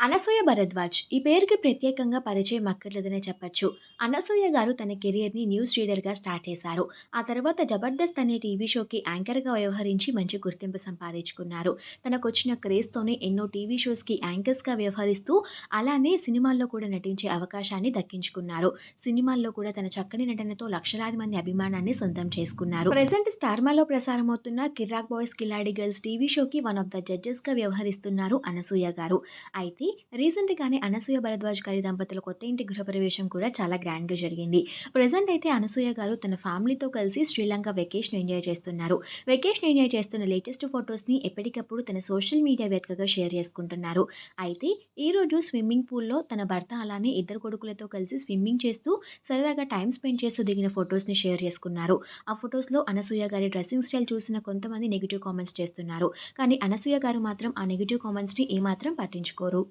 అనసూయ భరద్వాజ్ ఈ పేరుకి ప్రత్యేకంగా పరిచయం అక్కర్లేదనే చెప్పొచ్చు. అనసూయ గారు తన కెరియర్‌ని న్యూస్ రీడర్‌గా స్టార్ట్ చేశారు. ఆ తర్వాత 'జబర్దస్త్' అనే టీవీ షోకి యాంకర్‌గా వ్యవహరించి మంచి గుర్తింపు సంపాదించుకున్నారు. తనకొచ్చిన క్రేజ్‌తోనే ఎన్నో టీవీ షోస్‌కి యాంకర్స్‌గా వ్యవహరిస్తూ అలానే సినిమాల్లో కూడా నటించే అవకాశాన్ని దక్కించుకున్నారు. సినిమాల్లో కూడా తన చక్కని నటనతో లక్షలాది మంది అభిమానాన్ని సొంతం చేసుకున్నారు. ప్రజెంట్ స్టార్మాలో ప్రసారమవుతున్న 'Kirrak boys Killadi girls' TV షోకి వన్ ఆఫ్ ద జడ్జెస్‌గా వ్యవహరిస్తున్నారు అనసూయ గారు. అయితే రీసెంట్‌గానే అనసూయ భరద్వాజ్ గారి దంపతుల కొత్త ఇంటి గృహప్రవేశం కూడా చాలా గ్రాండ్‌గా జరిగింది. ప్రజెంట్ అయితే అనసూయ గారు తన ఫ్యామిలీతో కలిసి శ్రీలంక వెకేషన్ ఎంజాయ్ చేస్తున్నారు. వెకేషన్ ఎంజాయ్ చేస్తున్న లేటెస్ట్ ఫోటోస్‌ని ఎప్పటికప్పుడు తన సోషల్ మీడియా వేదికగా షేర్ చేసుకుంటున్నారు. అయితే ఈరోజు స్విమ్మింగ్ పూల్‌లో తన భర్త అలానే ఇద్దరు కొడుకులతో కలిసి స్విమ్మింగ్ చేస్తూ సరదాగా టైం స్పెండ్ చేస్తూ దిగిన ఫొటోస్ని షేర్ చేసుకున్నారు. ఆ ఫొటోస్లో అనసూయ గారి డ్రెస్సింగ్ స్టైల్ చూసిన కొంతమంది నెగిటివ్ కామెంట్స్ చేస్తున్నారు. కానీ అనసూయ గారు మాత్రం ఆ నెగిటివ్ కామెంట్స్‌ని ఏమాత్రం పట్టించుకోరు.